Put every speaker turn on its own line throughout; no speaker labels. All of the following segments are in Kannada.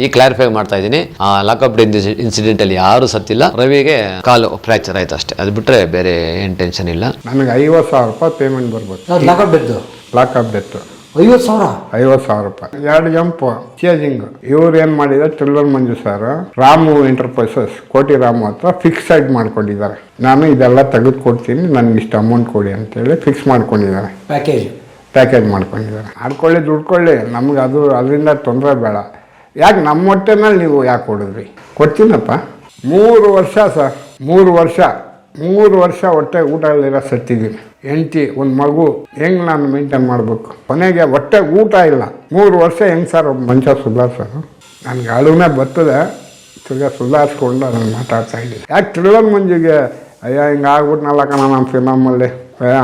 ಈ ಕ್ಲಾರಿಫೈ ಮಾಡ್ತಾ ಇದ್ದೀನಿ. ಆ ಲಾಕಪ್ ಇನ್ಸಿಡೆಂಟ್ ಅಲ್ಲಿ ಯಾರು ಸತ್ತಿಲ್ಲ ರವಿಗೆ ಕಾಲು ಫ್ರಾಕ್ಚರ್ ಆಯ್ತು ಅಷ್ಟೇ. ಅದು ಬಿಟ್ರೆ ಬೇರೆ ಏನ್ ಟೆನ್ಷನ್ ಇಲ್ಲ.
ನನಗೆ ಐವತ್ತು ಸಾವಿರ ರೂಪಾಯಿ ಪೇಮೆಂಟ್
ಬರ್ಬೋದು. ಲಾಕಪ್ ಡೆತ್
ಲಾಕಪ್ ಡೆತ್ತು
ಐವತ್ತು ಸಾವಿರ?
ಐವತ್ತು ಸಾವಿರ ರೂಪಾಯಿ. ಎರಡು ಜಂಪ್ ಚೇಜಿಂಗ್ ಇವ್ರು ಏನು ಮಾಡಿದ ಚಿಲ್ಲರ್ ಮಂಜು ಸರ್ ರಾಮು ಎಂಟರ್ಪ್ರೈಸಸ್ ಕೋಟಿ ರಾಮು ಹತ್ರ ಫಿಕ್ಸೈಡ್ ಮಾಡ್ಕೊಂಡಿದ್ದಾರೆ. ನಾನು ಇದೆಲ್ಲ ತೆಗೆದು ಕೊಡ್ತೀನಿ ನನಗೆ ಇಷ್ಟು ಅಮೌಂಟ್ ಕೊಡಿ ಅಂತೇಳಿ ಫಿಕ್ಸ್ ಮಾಡ್ಕೊಂಡಿದ್ದಾರೆ.
ಪ್ಯಾಕೇಜ್
ಪ್ಯಾಕೇಜ್ ಮಾಡ್ಕೊಂಡಿದ್ದಾರೆ. ಆಡ್ಕೊಳ್ಳಿ ದುಡ್ಕೊಳ್ಳಿ. ನಮ್ಗೆ ಅದು ಅದರಿಂದ ತೊಂದರೆ ಬೇಡ. ಯಾಕೆ ನಮ್ಮ ಹೊಟ್ಟೆನಲ್ಲಿ ನೀವು ಯಾಕೆ ಕೊಡಿದ್ರಿ ಕೊಡ್ತೀನಪ್ಪ ಮೂರು ವರ್ಷ ಸರ್. ಮೂರು ವರ್ಷ. ಮೂರು ವರ್ಷ ಹೊಟ್ಟೆ ಊಟ ಇಲ್ಲ ಸತ್ತಿದ್ದೀನಿ. ಹೆಂಡತಿ, ಒಂದು ಮಗು, ಹೆಂಗೆ ನಾನು ಮೇಂಟೈನ್ ಮಾಡಬೇಕು? ಕೊನೆಗೆ ಹೊಟ್ಟೆ ಊಟ ಇಲ್ಲ. ಮೂರು ವರ್ಷ ಹೆಂಗೆ ಸರ್ ಮನುಷ್ಯ ಸುಧಾರಿಸೋದು? ನನಗೆ ಅಳುವೆ ಬರ್ತದೆ. ತಿರ್ಗಾ ಸುಧಾರಿಸ್ಕೊಂಡು ನಾನು ಮಾತಾಡ್ತಾ ಇದ್ದೀನಿ. ಯಾಕೆ ತಿರುಗಲ್ ಮಂಜಿಗೆ, ಅಯ್ಯ, ಹಿಂಗೆ ಆಗ್ಬಿಟ್ನಲ್ಲ ಕಣ ನಮ್ಮ ಫಿಲಮಲ್ಲಿ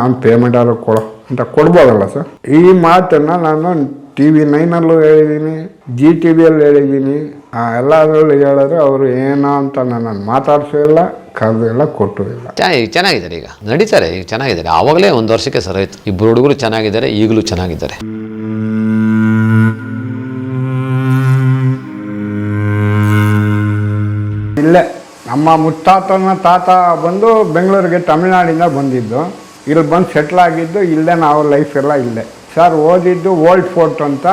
ಅವ್ನು ಪೇಮೆಂಟ್ ಆದ್ರೂ ಕೊಡೋ. ಅಂತ ಕೊಡ್ಬೋದಲ್ಲ ಸರ್? ಈ ಮಾತನ್ನು ನಾನು ಟಿ ವಿ ನೈನಲ್ಲೂ ಹೇಳಿದ್ದೀನಿ ಜಿ ಟಿ ವಿಯಲ್ಲಿ ಹೇಳಿದ್ದೀನಿ ಎಲ್ಲದರಲ್ಲೂ ಹೇಳಿದ್ರೆ ಅವರು ಏನೋ ಅಂತ ನನ್ನನ್ನು ಮಾತಾಡಿಸೂ ಇಲ್ಲ ಕರೆದು ಇಲ್ಲ ಕೊಟ್ಟು ಇಲ್ಲ.
ಚೆನ್ನಾಗಿ ಚೆನ್ನಾಗಿದ್ದಾರೆ ಈಗ. ನಡೀತಾರೆ ಈಗ ಚೆನ್ನಾಗಿದ್ದಾರೆ. ಆವಾಗಲೇ ಒಂದು ವರ್ಷಕ್ಕೆ ಸರ್ ಆಯಿತು. ಇಬ್ಬರು ಹುಡುಗರು ಚೆನ್ನಾಗಿದ್ದಾರೆ ಈಗಲೂ ಚೆನ್ನಾಗಿದ್ದಾರೆ.
ಇಲ್ಲೇ ನಮ್ಮ ಮುತ್ತಾತನ ತಾತ ಬಂದು ಬೆಂಗಳೂರಿಗೆ ತಮಿಳ್ನಾಡಿಂದ ಬಂದಿದ್ದು. ಇಲ್ಲಿ ಬಂದು ಸೆಟ್ಲ್ ಆಗಿದ್ದು ಇಲ್ಲೇ ನಾವು ಲೈಫ್ ಎಲ್ಲ ಇಲ್ಲೇ. ಸರ್ ಓದಿದ್ದು ಓಲ್ಡ್ ಫೋರ್ಟ್ ಅಂತ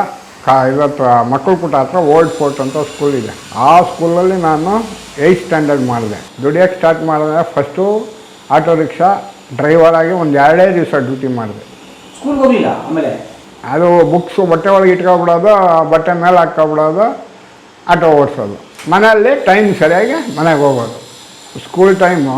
ಕಾ ಇವತ್ತು ಮಕ್ಕಳು ಕೂಟ ಹತ್ರ ಓಲ್ಡ್ ಫೋರ್ಟ್ ಅಂತ ಸ್ಕೂಲ್ ಇದೆ. ಆ ಸ್ಕೂಲಲ್ಲಿ ನಾನು ಏಯ್ತ್ ಸ್ಟ್ಯಾಂಡರ್ಡ್ ಮಾಡಿದೆ. ದುಡಿಯೋಕ್ಕೆ ಸ್ಟಾರ್ಟ್ ಮಾಡಿದ್ರೆ ಫಸ್ಟು ಆಟೋ ರಿಕ್ಷಾ ಡ್ರೈವರ್ ಆಗಿ ಒಂದು ಎರಡೇ ದಿವಸ ಡ್ಯೂಟಿ ಮಾಡಿದೆ.
ಸ್ಕೂಲ್ಗೆ ಆಮೇಲೆ?
ಅದು ಬುಕ್ಸು ಬಟ್ಟೆ ಒಳಗೆ ಇಟ್ಕೊಬಿಡೋದು ಬಟ್ಟೆ ಮೇಲೆ ಹಾಕ್ಕೊಬಿಡೋದು ಆಟೋ ಓಡಿಸೋದು. ಮನೆಯಲ್ಲಿ ಟೈಮ್ ಸರಿಯಾಗಿ ಮನೆಗೆ ಹೋಗೋದು. ಸ್ಕೂಲ್ ಟೈಮು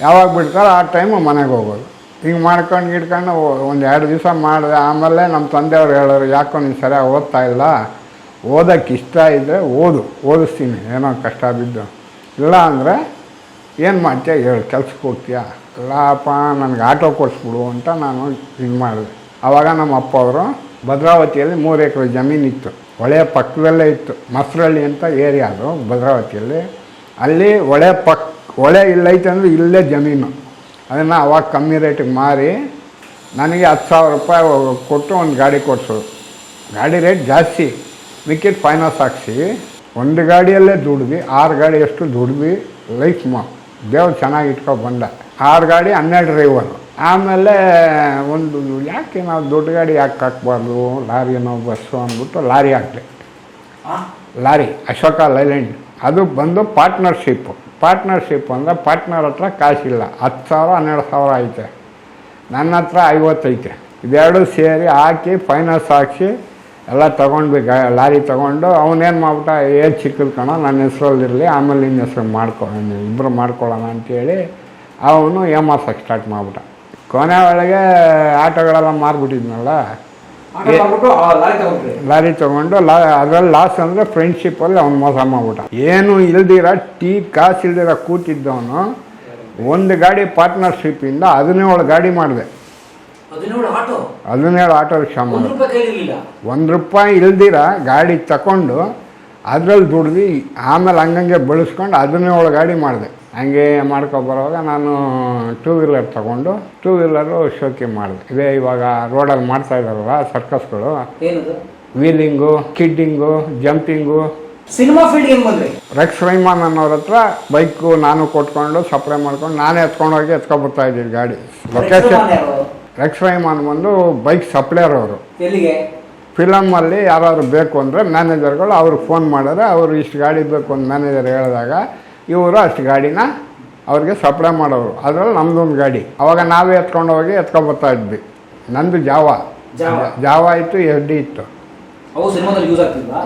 ಯಾವಾಗ ಬಿಡ್ತಾರೋ ಆ ಟೈಮು ಮನೆಗೆ ಹೋಗೋದು. ಹಿಂಗೆ ಮಾಡ್ಕೊಂಡು ಗಿಡ್ಕೊಂಡು ಒಂದು ಎರಡು ದಿವಸ ಮಾಡಿದೆ, ಆಮೇಲೆ ನಮ್ಮ ತಂದೆಯವ್ರು ಹೇಳೋರು, ಯಾಕೋ ನೀನು ಸರಿಯಾಗಿ ಓದ್ತಾ ಇಲ್ಲ ಓದೋಕ್ಕೆ ಇಷ್ಟ ಇದ್ದರೆ ಓದು, ಓದಿಸ್ತೀನಿ, ಏನೋ ಕಷ್ಟ ಬಿದ್ದು. ಇಲ್ಲ ಅಂದರೆ, ಏನು ಮಾಡ್ತೀಯ? ಹೇಳು ಕೆಲ್ಸಕ್ಕೆ ಹೋಗ್ತೀಯಾ? ಇಲ್ಲಪ್ಪ, ನನಗೆ ಆಟೋ ಕೊಡಿಸ್ಬಿಡು ಅಂತ ನಾನು ಹಿಂಗೆ ಮಾಡಿದೆ. ಆವಾಗ ನಮ್ಮ ಅಪ್ಪ ಅವರು ಭದ್ರಾವತಿಯಲ್ಲಿ ಮೂರು ಎಕರೆ ಜಮೀನಿತ್ತು ಹೊಳೆ ಪಕ್ಕದಲ್ಲೇ ಇತ್ತು, ಮಸರಳ್ಳಿ ಅಂತ ಏರಿಯಾ ಭದ್ರಾವತಿಯಲ್ಲಿ. ಅಲ್ಲಿ ಹೊಳೆ ಪಕ್, ಹೊಳೆ ಇಲ್ಲೈತೆ ಅಂದರೆ ಇಲ್ಲೇ ಜಮೀನು. ಅದನ್ನು ಅವಾಗ ಕಮ್ಮಿ ರೇಟಿಗೆ ಮಾರಿ ನನಗೆ ಹತ್ತು ಸಾವಿರ ರೂಪಾಯಿ ಕೊಟ್ಟು ಒಂದು ಗಾಡಿ ಕೊಡಿಸೋದು. ಗಾಡಿ ರೇಟ್ ಜಾಸ್ತಿ. ವಿಕೆಟ್ ಫೈನಾನ್ಸ್ ಹಾಕ್ಸಿ. ಒಂದು ಗಾಡಿಯಲ್ಲೇ ದುಡ್ದು ಆರು ಗಾಡಿ ಎಷ್ಟು ದುಡ್ವಿ ಲೈಫ್ ಮಾ. ದೇವ್ರು ಚೆನ್ನಾಗಿ ಇಟ್ಕೊಂಡು ಬಂದ. ಆರು ಗಾಡಿ ಹನ್ನೆರಡು ಡ್ರೈವರು ಆಮೇಲೆ ಒಂದು ಯಾಕೆ ನಾವು ದೊಡ್ಡ ಗಾಡಿ ಯಾಕೆ ಹಾಕ್ಬಾರ್ದು? ಲಾರಿನೋ ಬಸ್ಸು ಅಂದ್ಬಿಟ್ಟು ಲಾರಿ ಹಾಕ್ದೆ ಲಾರಿ ಅಶೋಕ ಲೈಲ್ಯಾಂಡ್. ಅದು ಬಂದು ಪಾರ್ಟ್ನರ್ಶಿಪ್ಪು ಪಾರ್ಟ್ನರ್ಶಿಪ್ ಅಂದರೆ ಪಾರ್ಟ್ನರ್ ಹತ್ರ ಕಾಸಿಲ್ಲ. ಹತ್ತು ಸಾವಿರ, ಹನ್ನೆರಡು ಸಾವಿರ ಐತೆ. ನನ್ನ ಹತ್ರ ಐವತ್ತೈತೆ ಇದೆರಡು ಸೇರಿ ಹಾಕಿ ಫೈನಾನ್ಸ್ ಹಾಕಿಸಿ ಎಲ್ಲ ತೊಗೊಂಡ್ವಿ ಲಾರಿ ತೊಗೊಂಡು ಅವನೇನು ಮಾಡ್ಬಿಟ್ಟ ಏಜ್ ಚಿಕ್ಕದು ಕಣ, ನನ್ನ ಹೆಸ್ರಲ್ಲಿರಲಿ ಆಮೇಲೆ ನಿನ್ನ ಹೆಸ್ರು ಮಾಡ್ಕೊ ಇಬ್ಬರು ಮಾಡ್ಕೊಳ್ಳೋಣ ಅಂತೇಳಿ ಅವನು ಎಂ ಆರ್ಸಕ್ಕೆ ಸ್ಟಾರ್ಟ್ ಮಾಡ್ಬಿಟ್ಟ. ಕೊನೆ ಒಳಗೆ ಆಟೋಗಳೆಲ್ಲ ಮಾರ್ಬಿಟ್ಟಿದ್ನಲ್ಲ
ಲಾರಿ
ತಗೊಂಡು ಲಾ ಅದ್ರಲ್ಲಿ ಲಾಸ್ ಅಂದರೆ ಫ್ರೆಂಡ್ಶಿಪ್ಪಲ್ಲಿ ಅವ್ನು ಮೋಸ ಮಾಡ್ಬಿಟ್ಟ. ಏನು ಇಲ್ದಿರ ಟೀ ಕಾಸು ಇಲ್ದಿರ ಕೂತಿದ್ದವನು ಒಂದು ಗಾಡಿ ಪಾರ್ಟ್ನರ್ಶಿಪ್ಪಿಂದ ಹದಿನೇಳು ಗಾಡಿ ಮಾಡಿದೆ.
ಹದಿನೇಳು ಆಟೋ.
ರಿಕ್ಷಾ ಮಾಡಿದೆ. ಒಂದು ರೂಪಾಯಿ ಇಲ್ದಿರ ಗಾಡಿ ತಗೊಂಡು ಅದ್ರಲ್ಲಿ ದುಡ್ದು ಆಮೇಲೆ ಹಂಗಂಗೆ ಬೆಳೆಸ್ಕೊಂಡು ಅದನ್ನೇ ಗಾಡಿ ಮಾಡಿದೆ. ಹಂಗೆ ಮಾಡ್ಕೊ ಬರೋವಾಗ ನಾನು ಟೂ ವೀಲರ್ ತಗೊಂಡು ಟೂ ವೀಲರು ಶೋಕಿ ಮಾಡಿದೆ. ಇದೇ ಇವಾಗ ರೋಡಲ್ಲಿ ಮಾಡ್ತಾ ಇದ್ದಾರಲ್ಲ ಸರ್ಕಸ್ಗಳು wheeling kidding jumping
cinema field ಹೆಂಗ್ ಬಂದ್ರಿ?
ರೆಕ್ಸ್ ರೈಮಾನ್ ಅನ್ನೋರ ಹತ್ರ ಬೈಕು ನಾನು ಕೊಟ್ಕೊಂಡು ಸಪ್ಲೈ ಮಾಡ್ಕೊಂಡು ನಾನೇ ಎತ್ಕೊಂಡೋಗಿ ಎತ್ಕೊಬರ್ತಾ ಇದ್ದೀನಿ ಗಾಡಿ. ಲೊಕೇಶನ್? ರೆಕ್ಸ್ ರೈಮಾನ್ ಬಂದು ಬೈಕ್ ಸಪ್ಲೈಯರ್ ಅವರು.
ಎಲ್ಲಿಗೆ?
ಫಿಲಮಲ್ಲಿ ಯಾರಾದ್ರು ಬೇಕು ಅಂದರೆ ಮ್ಯಾನೇಜರ್ಗಳು ಅವ್ರಿಗೆ ಫೋನ್ ಮಾಡಿದ್ರೆ ಅವರು ಇಷ್ಟು ಗಾಡಿ ಬೇಕು ಅಂತ ಮ್ಯಾನೇಜರ್ ಹೇಳಿದಾಗ ಇವರು ಅಷ್ಟು ಗಾಡಿನ ಅವ್ರಿಗೆ ಸಪ್ಲೈ ಮಾಡೋರು. ಅದರಲ್ಲಿ ನಮ್ಮದೊಂದು ಗಾಡಿ. ಅವಾಗ ನಾವೇ ಎತ್ಕೊಂಡು ಹೋಗಿ ಎತ್ಕೊಬರ್ತಾ ಇದ್ವಿ. ನಂದು ಜಾವ.
ಜಾವ.
ಇತ್ತು ಎಸ್ ಡಿ ಇತ್ತು.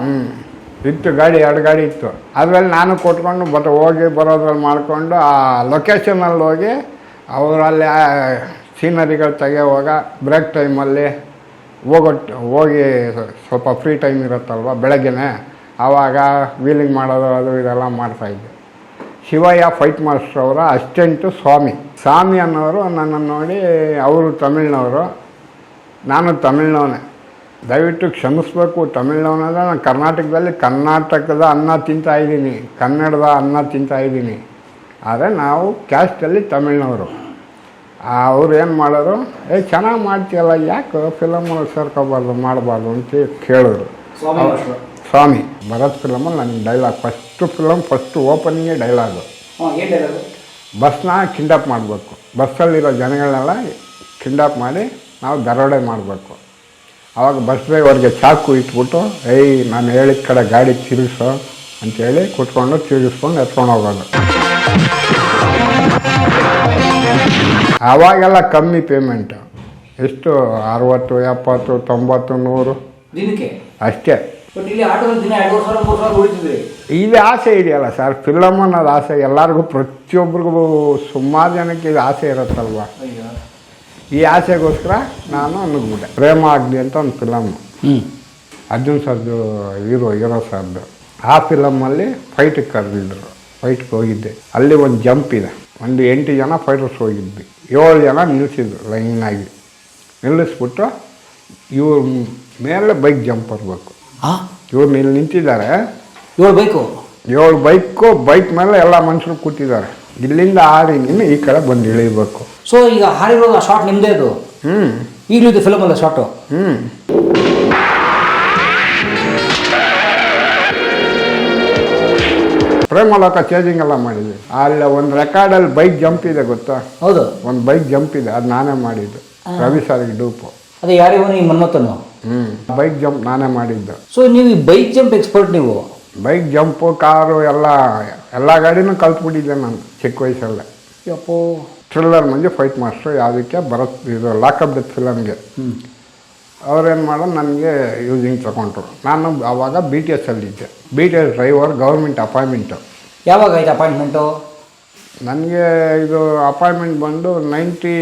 ಹ್ಞೂ ಇತ್ತು ಗಾಡಿ ಎರಡು ಗಾಡಿ ಇತ್ತು. ಅದರಲ್ಲಿ ನಾನು ಕೊಟ್ಕೊಂಡು ಬಟ್ ಹೋಗಿ ಬರೋದ್ರಲ್ಲಿ ಮಾಡಿಕೊಂಡು ಆ ಲೊಕೇಶನಲ್ಲಿ ಹೋಗಿ ಅವರಲ್ಲಿ ಸೀನರಿಗಳು ತೆಗೆಯುವಾಗ ಬ್ರೇಕ್ ಟೈಮಲ್ಲಿ ಹೋಗೊಟ್ಟು ಹೋಗಿ ಸ್ವಲ್ಪ ಫ್ರೀ ಟೈಮ್ ಇರುತ್ತಲ್ವ? ಬೆಳಗ್ಗೆನೆ. ಆವಾಗ ವೀಲಿಂಗ್ ಮಾಡೋದು, ಅದು ಇದೆಲ್ಲ ಮಾಡ್ತಾಯಿದ್ದೆ ಶಿವಯ್ಯ ಫೈಟ್ ಮಾಸ್ಟರ್ ಅವರ ಅಸಿಸ್ಟೆಂಟು ಸ್ವಾಮಿ. ಸ್ವಾಮಿ ಅನ್ನೋರು ನನ್ನನ್ನು ನೋಡಿ, ಅವರು ತಮಿಳ್ನವರು. ನಾನು ತಮಿಳ್ನವನೇ. ದಯವಿಟ್ಟು ಕ್ಷಮಿಸ್ಬೇಕು ತಮಿಳ್ನವನಾದ್ರೆ ನಾನು ಕರ್ನಾಟಕದಲ್ಲಿ ಕರ್ನಾಟಕದ ಅನ್ನ ತಿಂತಾ ಇದ್ದೀನಿ. ಕನ್ನಡದ ಅನ್ನ ತಿಂತಾ ಇದ್ದೀನಿ. ಆದರೆ ನಾವು ಕ್ಯಾಸ್ಟಲ್ಲಿ ತಮಿಳ್ನವರು. ಅವ್ರು ಏನು ಮಾಡೋರು ಏ ಚೆನ್ನಾಗಿ ಮಾಡ್ತೀಯಲ್ಲ ಯಾಕೆ ಫಿಲಮ್ ಸೇರ್ಕೋಬಾರ್ದು ಮಾಡಬಾರ್ದು? ಅಂತ ಕೇಳಿದ್ರು
ಸ್ವಾಮಿ
ಭರತ್ ಫಿಲಮಲ್ಲಿ ನನ್ನ ಡೈಲಾಗ್ ಫಸ್ಟು ಫಿಲಮ್ ಫಸ್ಟು ಓಪನಿಂಗೇ ಡೈಲಾಗು ಬಸ್ನ ಕಿಂಡಪ್ ಮಾಡಬೇಕು. ಬಸ್ಸಲ್ಲಿರೋ ಜನಗಳನ್ನೆಲ್ಲ ಕಿಂಡಪ್ ಮಾಡಿ ನಾವು ದರೋಡೆ ಮಾಡಬೇಕು. ಆವಾಗ ಬಸ್ ಡ್ರೈವರ್ಗೆ ಚಾಕು ಇಟ್ಬಿಟ್ಟು ಏಯ್ ನಾನು ಹೇಳಿದ ಕಡೆ ಗಾಡಿ ತಿರುಗಿಸೋ ಅಂತೇಳಿ ಕುತ್ಕೊಂಡು ತಿರುಗಿಸ್ಕೊಂಡು ಎತ್ಕೊಂಡು ಹೋಗೋದು. ಆವಾಗೆಲ್ಲ ಕಮ್ಮಿ ಪೇಮೆಂಟ್ ಎಷ್ಟು? ಅರವತ್ತು ಎಪ್ಪತ್ತು ತೊಂಬತ್ತು ನೂರು?
ದಿನಕ್ಕೆ?
ಅಷ್ಟೇ.
ಬಟ್ ಇಲ್ಲಿ ಆಟೋದಲ್ಲಿ ದಿನ ಎರಡೂವರೆ ಸಾವಿರ ಮೂರು ಸಾವಿರ ಉಳಿತಿದ್ರಿ
ಇದು ಆಸೆ ಇದೆಯಲ್ಲ ಸರ್ ಫಿಲಮ್ ಅನ್ನೋದು ಆಸೆ. ಎಲ್ಲರಿಗೂ ಪ್ರತಿಯೊಬ್ಬರಿಗೂ ಸುಮಾರು ಜನಕ್ಕೆ ಇದು ಆಸೆ ಇರುತ್ತಲ್ವ?
ಅಯ್ಯೋ.
ಈ ಆಸೆಗೋಸ್ಕರ ನಾನು ನುಗ್ಬಿಟ್ಟೆ ಪ್ರೇಮ ಆಗ್ಲಿ ಅಂತ ಒಂದು ಫಿಲಮ್
ಹ್ಞೂ
ಅರ್ಜುನ್ ಸರ್ದು ಹೀರೋ ಹೀರೋ ಸರ್ದು. ಆ ಫಿಲಮಲ್ಲಿ ಫೈಟಿಗೆ ಕರೆದಿದ್ರು. ಫೈಟ್ಗೆ ಹೋಗಿದ್ದೆ. ಅಲ್ಲಿ ಒಂದು ಜಂಪ್ ಇದೆ. ಒಂದು ಎಂಟು ಜನ ಫೈಟರ್ಸ್ ಹೋಗಿದ್ವಿ. ಏಳು ಜನ ನಿಲ್ಲಿಸಿದ್ರು ಲೈನಾಗಿ. ನಿಲ್ಲಿಸ್ಬಿಟ್ಟು ಇವ್ರ ಮೇಲೆ ಬೈಕ್. ಜಂಪ್ ಬರಬೇಕು ಇವ್ರು ಇಲ್ಲಿ ನಿಂತಿದ್ದಾರೆ.
ಏಳು ಬೈಕು
ಏಳು ಬೈಕು ಬೈಕ್ ಮೇಲೆ ಎಲ್ಲ ಮನುಷ್ಯರು ಕೂತಿದ್ದಾರೆ. ಇಲ್ಲಿಂದ ಆಡಿ ನೀನು ಈ ಕಡೆ ಬಂದು ಇಳಿಬೇಕು.
ಸೊ ಈಗ ಹಾರಿರೋ ಶಾರ್ಟ್ ನಿಮ್ಮದೇ ಅದು?
ಹ್ಞೂ
ಈಗಲೂ ಇದು ಫಿಲಮಲ್ಲ ಶಾರ್ಟು
ಹ್ಞೂ ಪ್ರೇಮಲೋಕ ಚೇಂಜಿಂಗ್ ಎಲ್ಲ ಮಾಡಿದ್ವಿ. ಅಲ್ಲಿ ಒಂದು ರೆಕಾರ್ಡಲ್ಲಿ ಬೈಕ್ ಜಂಪ್ ಇದೆ ಗೊತ್ತಾ?
ಹೌದು.
ಒಂದು ಬೈಕ್ ಜಂಪ್ ಇದೆ ಅದು ನಾನೇ ಮಾಡಿದ್ದು. ರವಿ ಸರ್ಗೆ ಡೂಪು
ಅದೇ ಯಾರಿಗೂ ಈ ಮನ್ಮಥನು?
ಹ್ಞೂ ಬೈಕ್ ಜಂಪ್ ನಾನೇ ಮಾಡಿದ್ದು.
ಸೊ ನೀವು ಈ ಬೈಕ್ ಜಂಪ್ ಎಕ್ಸ್ಪರ್ಟ್ ನೀವು?
ಬೈಕ್ ಜಂಪು ಕಾರು ಎಲ್ಲ ಎಲ್ಲ ಗಾಡಿನೂ ಕಲ್ತ್ಬಿಟ್ಟಿದ್ದೆ ನಾನು ಚಿಕ್ಕ ವಯಸ್ಸಲ್ಲೇ.
ಯಪ್ಪೋ.
ಥ್ರಿಲ್ಲರ್ ಮಂಜು ಫೈಟ್ ಮಾಸ್ಟ್ರು ಯಾವುದಕ್ಕೆ ಬರತ್ ಇದು ಲಾಕಪ್ ಡೆತ್ ಫಿಲಮ್ಗೆ ಅವ್ರೇನು ಮಾಡೋದು ನನಗೆ ಯೂಸಿಂಗ್ ತಗೊಂಡ್ರು. ನಾನು ಆವಾಗ B T S ಅಲ್ಲಿದ್ದೆ. B T S driver government appointment
ಯಾವಾಗ ಆಯ್ತು ಅಪಾಯಿಂಟ್ಮೆಂಟು
ನನಗೆ ಇದು ಅಪಾಯಿಂಟ್ಮೆಂಟ್ ಬಂದು ನೈಂಟಿ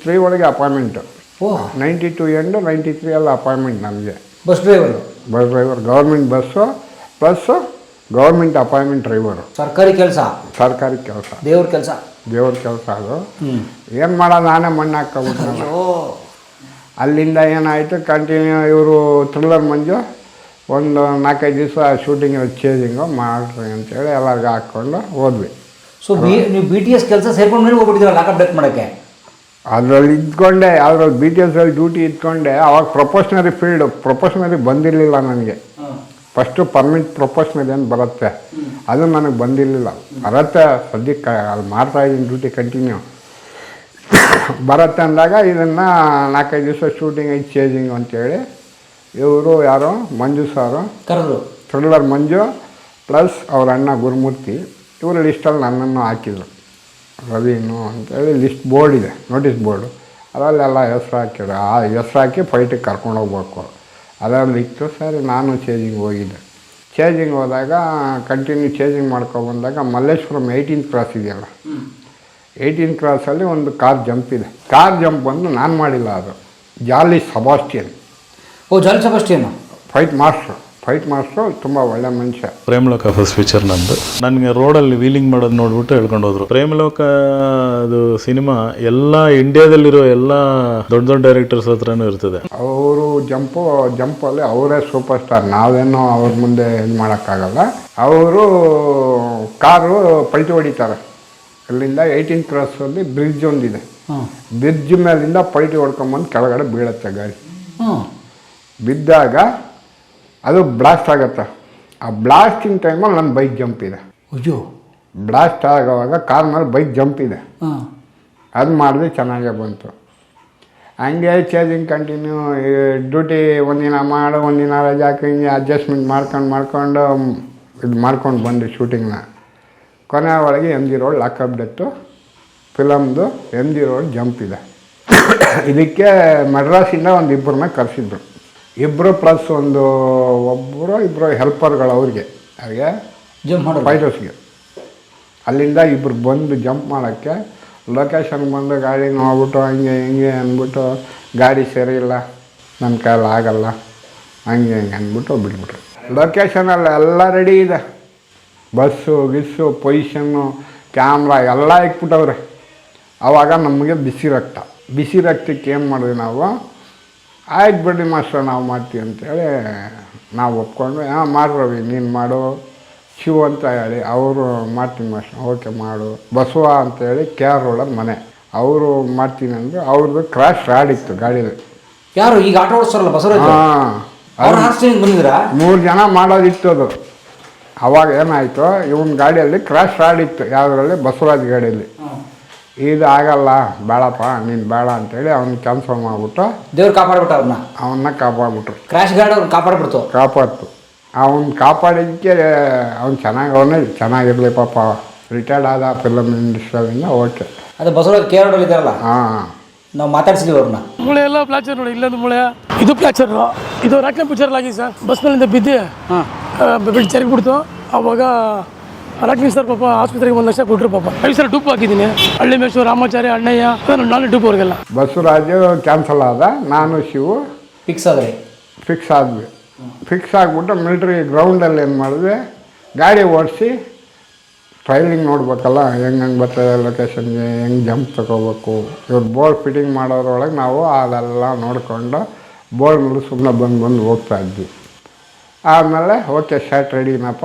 ತ್ರೀ ಒಳಗೆ appointment
oh.
Ninety two and ninety three ಎಲ್ಲ ಅಪಾಯಿಂಟ್ಮೆಂಟ್ ನನಗೆ.
Bus driver
bus driver government bus bus government appointment driver
ಸರ್ಕಾರಿ ಕೆಲಸ?
ಸರ್ಕಾರಿ ಕೆಲಸ.
ದೇವ್ರ ಕೆಲಸ?
ದೇವ್ರ ಕೆಲಸ ಅದು. ಏನು ಮಾಡೋ ನಾನೇ ಮಣ್ಣು ಹಾಕ್ಕೊಬಿಟ್ಟು ಅಲ್ಲಿಂದ ಏನಾಯಿತು ಕಂಟಿನ್ಯೂ ಇವರು ಥ್ರಿಲ್ಲರ್ ಮಂಜು ಒಂದು ನಾಲ್ಕೈದು ದಿವಸ ಶೂಟಿಂಗ್ ಚೇಂಜಿಂಗು ಮಾಡ್ರಿ ಅಂತೇಳಿ ಎಲ್ಲರಿಗೂ ಹಾಕ್ಕೊಂಡು ಹೋದ್ವಿ.
ಸೊ ಬಿ ನೀವು ಬಿ ಟಿ ಎಸ್ ಕೆಲಸ ಸೇರ್ಕೊಂಡು ಮೇಲೆ ಹೋಗ್ಬಿಟ್ಟಿದ್ದೀರ ಲಾಕಪ್ ಡೆತ್ ಮಾಡೋಕ್ಕೆ?
ಅದರಲ್ಲಿ ಇದ್ಕೊಂಡೆ ಅದ್ರಲ್ಲಿ ಬಿ ಟಿ ಎಸ್ ಅಲ್ಲಿ ಡ್ಯೂಟಿ ಇದ್ಕೊಂಡೆ ಅವಾಗ ಪ್ರೊಫೆಷ್ನರಿ ಫೀಲ್ಡ್ ಪ್ರೊಫೆಷ್ನರಿ ಬಂದಿರಲಿಲ್ಲ ನನಗೆ. ಫಸ್ಟು ಪರ್ಮಿಟ್ ಪ್ರೊಫೆಷ್ನರಿ ಅಂತ ಬರುತ್ತೆ. ಅದು ನನಗೆ ಬಂದಿರಲಿಲ್ಲ. ಬರುತ್ತೆ ಸದ್ಯಕ್ಕೆ ಅಲ್ಲಿ ಮಾಡ್ತಾ ಇದ್ದೀನಿ ಡ್ಯೂಟಿ ಕಂಟಿನ್ಯೂ ಬರುತ್ತೆ ಅಂದಾಗ ಇದನ್ನು ನಾಲ್ಕೈದು ದಿವಸ ಶೂಟಿಂಗ್ ಐದು ಚೇಜಿಂಗು ಅಂತೇಳಿ ಇವರು ಯಾರೋ? ಮಂಜು ಸಾರು
ಕರೆದ್ರು
ಥ್ರಿಲ್ಲರ್ ಮಂಜು ಪ್ಲಸ್ ಅವ್ರ ಅಣ್ಣ ಗುರುಮೂರ್ತಿ. ಇವರು ಲಿಸ್ಟಲ್ಲಿ ನನ್ನನ್ನು ಹಾಕಿದ್ರು. ರವೀನು ಅಂತೇಳಿ ಲಿಸ್ಟ್ ಬೋರ್ಡ್ ಇದೆ ನೋಟಿಸ್ ಬೋರ್ಡು ಅದರಲ್ಲೆಲ್ಲ ಹೆಸ್ರು ಹಾಕಿದ್ರು. ಆ ಹೆಸ್ರು ಹಾಕಿ ಫೈಟಿಗೆ ಕರ್ಕೊಂಡು ಹೋಗ್ಬೇಕು. ಅದರಲ್ಲಿ ಇತ್ತು ಸರಿ ನಾನು ಚೇಂಜಿಂಗ್ ಹೋಗಿದ್ದೆ. ಚೇಂಜಿಂಗ್ ಹೋದಾಗ ಕಂಟಿನ್ಯೂ ಚೇಂಜಿಂಗ್ ಮಾಡ್ಕೊಬಂದಾಗ ಮಲ್ಲೇಶ್ವರಂ ಏಯ್ಟೀನ್ ಕ್ರಾಸ್ ಇದೆಯಲ್ಲ? ಏಯ್ಟೀನ್ ಕ್ರಾಸಲ್ಲಿ ಒಂದು ಕಾರ್ ಜಂಪ್ ಇದೆ. ಕಾರ್ ಜಂಪ್ ಬಂದು ನಾನು ಮಾಡಿಲ್ಲ ಅದು. ಜಾಲಿ ಸಬಾಸ್ಟಿಯನ್.
ಓ ಜಾನ್ ಸಬಸ್ಟಿಯನ್ನು
ಫೈಟ್ ಮಾಸ್ಟ್ರು ಫೈಟ್ ಮಾಸ್ಟ್ರು ತುಂಬ ಒಳ್ಳೆ ಮನುಷ್ಯ.
ಪ್ರೇಮಲೋಕ ಫಸ್ಟ್ ಪಿಕ್ಚರ್ ನಂದು. ನನಗೆ ರೋಡಲ್ಲಿ ವೀಲಿಂಗ್ ಮಾಡೋದು ನೋಡ್ಬಿಟ್ಟು ಹೇಳ್ಕೊಂಡು ಹೋದ್ರು. ಪ್ರೇಮಲೋಕ ಅದು ಸಿನಿಮಾ ಎಲ್ಲ ಇಂಡಿಯಾದಲ್ಲಿರೋ ಎಲ್ಲ ದೊಡ್ಡ ದೊಡ್ಡ ಡೈರೆಕ್ಟರ್ಸ್ ಹತ್ರನೂ ಇರ್ತದೆ.
ಅವರು ಜಂಪು ಜಂಪಲ್ಲಿ ಅವರೇ ಸೂಪರ್ ಸ್ಟಾರ್ ನಾವೇನೋ ಅವ್ರ ಮುಂದೆ ಇದು ಮಾಡೋಕ್ಕಾಗಲ್ಲ. ಅವರು ಕಾರು ಪಲ್ಟಿ ಹೊಡಿತಾರೆ. ಅಲ್ಲಿಂದ ಏಯ್ಟೀನ್ ಕ್ರಾಸಲ್ಲಿ ಬ್ರಿಡ್ಜ್ ಒಂದಿದೆ. ಬ್ರಿಡ್ಜ್ ಮೇಲಿಂದ ಪಲ್ಟಿ ಹೊಡ್ಕೊಂಬಂದು ಕೆಳಗಡೆ ಬೀಳತ್ತೆ ಗಾಡಿ. ಬಿದ್ದಾಗ ಅದು ಬ್ಲಾಸ್ಟ್ ಆಗುತ್ತೆ. ಆ ಬ್ಲಾಸ್ಟಿಂಗ್ ಟೈಮಲ್ಲಿ ನನ್ನ ಬೈಕ್ ಜಂಪ್ ಇದೆ.
ಅಯ್ಯೋ.
ಬ್ಲಾಸ್ಟ್ ಆಗೋವಾಗ ಕಾರ್ ಮೇಲೆ ಬೈಕ್ ಜಂಪ್ ಇದೆ.
ಹಾಂ.
ಅದು ಮಾಡಿದ್ರೆ ಚೆನ್ನಾಗೇ ಬಂತು. ಹಂಗೆ ಚೇಂಜಿಂಗ್ ಕಂಟಿನ್ಯೂ ಡ್ಯೂಟಿ ಒಂದಿನ ಮಾಡು ಒಂದಿನ ರಜೆ ಹಾಕಿ ಹಿಂಗೆ ಅಡ್ಜಸ್ಟ್ಮೆಂಟ್ ಮಾಡ್ಕೊಂಡು ಮಾಡ್ಕೊಂಡು ಇದು ಮಾಡ್ಕೊಂಡು ಬಂದೆ ಶೂಟಿಂಗ್ನ ಕೊನೆ ಒಳಗೆ M G road lockup death ಫಿಲಮ್ದು M G road jump ಇದೆ. ಇದಕ್ಕೆ ಮಡ್ರಾಸಿಂದ ಒಂದು ಇಬ್ಬರನ್ನ ಕರೆಸಿದ್ರು. ಇಬ್ಬರು ಪ್ಲಸ್ ಒಂದು ಒಬ್ಬರು ಇಬ್ಬರು ಹೆಲ್ಪರ್ಗಳು ಅವ್ರಿಗೆ. ಅವ್ರಿಗೆ
ಜಂಪ್ ಮಾಡೋದು
ಫೈಟರ್ಸ್ಗೆ ಅಲ್ಲಿಂದ ಇಬ್ಬರು ಬಂದು ಜಂಪ್ ಮಾಡೋಕ್ಕೆ ಲೊಕೇಶನ್ ಬಂದು ಗಾಡಿ ನೋಡ್ಬಿಟ್ಟು ಹಂಗೆ ಹಿಂಗೆ ಅಂದ್ಬಿಟ್ಟು ಗಾಡಿ ಸರಿ ಇಲ್ಲ ನನ್ನ ಕೈಲಿ ಆಗಲ್ಲ ಹಂಗೆ ಹಿಂಗೆ ಅಂದ್ಬಿಟ್ಟು ಬಿಟ್ಬಿಟ್ರು. ಲೊಕೇಶನಲ್ಲಿ ಎಲ್ಲ ರೆಡಿ ಇದೆ. ಬಸ್ಸು ಗಿಸ್ಸು ಪೊಸಿಷನ್ನು ಕ್ಯಾಮ್ರಾ ಎಲ್ಲ ಇಕ್ಬಿಟ್ಟವ್ರೆ ಆವಾಗ ನಮಗೆ ಬಿಸಿ ರಕ್ತ. ಬಿಸಿ ರಕ್ತಕ್ಕೆ ಏನು ಮಾಡಿದ್ವಿ ನಾವು? ಆಯ್ತು ಬಿಡಿ ಮಾಸ್ಟರ್ ನಾವು ಮಾಡ್ತೀವಿ ಅಂತೇಳಿ ನಾವು ಒಪ್ಕೊಂಡು ಹಾಂ ಮಾಡ್ರವಿ ನೀನು ಮಾಡು ಶಿವ ಅಂತ ಹೇಳಿ ಅವರು ಮಾಡ್ತೀನಿ ಮಾಸ್ಟರ್ ಓಕೆ ಮಾಡು ಬಸವ ಅಂತೇಳಿ ಕೆ ಆರ್ ರೋಡಲ್ಲಿ ಮನೆ ಅವರು ಮಾಡ್ತೀನಿ ಅಂದರು ಅವ್ರದ್ದು ಕ್ರಾಶ್ ರಾಡ್ ಇತ್ತು ಗಾಡೀಲಿ.
ಯಾರು ಈಗ ಆಟೋ ಓಡಿಸ್ತಾರಲ್ಲ ಬಸವರಾಜ್
ಹಾಂ.
ಬಂದಿದ್ರಾ
ಮೂರು ಜನ ಮಾಡೋದಿತ್ತು ಅದು. ಅವಾಗ ಏನಾಯಿತು ಇವನ ಗಾಡಿಯಲ್ಲಿ ಕ್ರಾಶ್ ಆಡಿತ್ತು ಯಾವುದರಲ್ಲಿ? ಬಸವರಾಜ್ ಗಾಡಿಯಲ್ಲಿ. ಇದು ಆಗಲ್ಲ ಬೇಡಪ್ಪ ನೀನು ಬೇಡ ಅಂತೇಳಿ ಅವ್ನ ಕ್ಯಾನ್ಸಲ್ ಮಾಡಿಬಿಟ್ಟು
ದೇವ್ರು ಕಾಪಾಡ್ಬಿಟ್ಟು ಅವ್ರನ್ನ
ಅವನ್ನ ಕಾಪಾಡ್ಬಿಟ್ರು.
ಕ್ರಾಶ್ ಗಾರ್ಡ್ ಅವ್ರನ್ನ ಕಾಪಾಡ್ಬಿಡ್ತು.
ಕಾಪಾಡ್ತು. ಅವ್ನು ಕಾಪಾಡಿದ್ದಕ್ಕೆ ಅವ್ನು ಚೆನ್ನಾಗಿ ಅವನೇ ಚೆನ್ನಾಗಿರಲಿ ಪಾಪ. ರಿಟೈರ್ಡ್ ಆದ ಫಿಲಮ್ ಇಂಡಸ್ಟ್ರಿಯಿಂದ ಓಕೆ
ಅದು ಬಸವರಾಜ್ ಕೆ ರೋಡಲ್ಲಿ ಇದ್ದಾರಲ್ಲ?
ಹಾಂ.
ನಾವು ಮಾತಾಡ್ಸಿದ್ವಿ ಅವ್ರನ್ನ
ಮುಳೆ ಎಲ್ಲ ಪ್ಲಾಚರ್ ನೋಡಿ ಇಲ್ಲೊಂದು ಮುಳೆ. ಇದು ಪ್ಲಾಚರ್ ಇದು ರಾಕ್ನ ಪಿಕ್ಚರ್ ಆಗಿ ಸರ್. ಬಸ್ ಮೇಲಿಂದ ಬಿದ್ದು ಬಿಟ್ಟು ಬಿಡ್ತು ಅವಾಗ ರಾಕ್ನಿ ಸರ್ ಪಾಪ ಆಸ್ಪತ್ರೆಗೆ ಒಂದು ಲಕ್ಷ ಕೊಟ್ಟರು ಪಾಪ. ಐದು ಸರ್ ಡೂಪ್ ಹಾಕಿದ್ದೀನಿ. ಹಳ್ಳಿ ಮೇಶ್ವರ ರಾಮಾಚಾರ್ಯ ಅಣ್ಣಯ್ಯ ನಾನು ಡೂಪ್ ಅವ್ರಿಗೆಲ್ಲ.
ಬಸವರಾಜು ಕ್ಯಾನ್ಸಲ್ ಆದ ನಾನು ಶಿವು.
ಫಿಕ್ಸ್ ಆದ್ರಿ?
ಫಿಕ್ಸ್ ಆದ್ವಿ. ಫಿಕ್ಸ್ ಆಗಿಬಿಟ್ಟು ಮಿಲ್ಟ್ರಿ ಗ್ರೌಂಡಲ್ಲಿ ಏನು ಮಾಡಿದ್ವಿ ಗಾಡಿ ಓಡಿಸಿ ಟ್ರೈಲಿಂಗ್ ನೋಡ್ಬೇಕಲ್ಲ ಹೆಂಗೆ ಹೆಂಗೆ ಬರ್ತದೆ ಲೊಕೇಶನ್ಗೆ ಹೆಂಗೆ ಜಂಪ್ ತಗೋಬೇಕು ಇವ್ರು ಬೋರ್ಡ್ ಫಿಟ್ಟಿಂಗ್ ಮಾಡೋದ್ರೊಳಗೆ ನಾವು ಅದೆಲ್ಲ ನೋಡಿಕೊಂಡು ಬೋರ್ಡ್ ಮೇಲೆ ಸುಮ್ಮನೆ ಬಂದು ಬಂದು ಹೋಗ್ತಾ ಇದ್ವಿ. ಆಮೇಲೆ ಓಕೆ ಶರ್ಟ್ ರೆಡಿನಪ್ಪ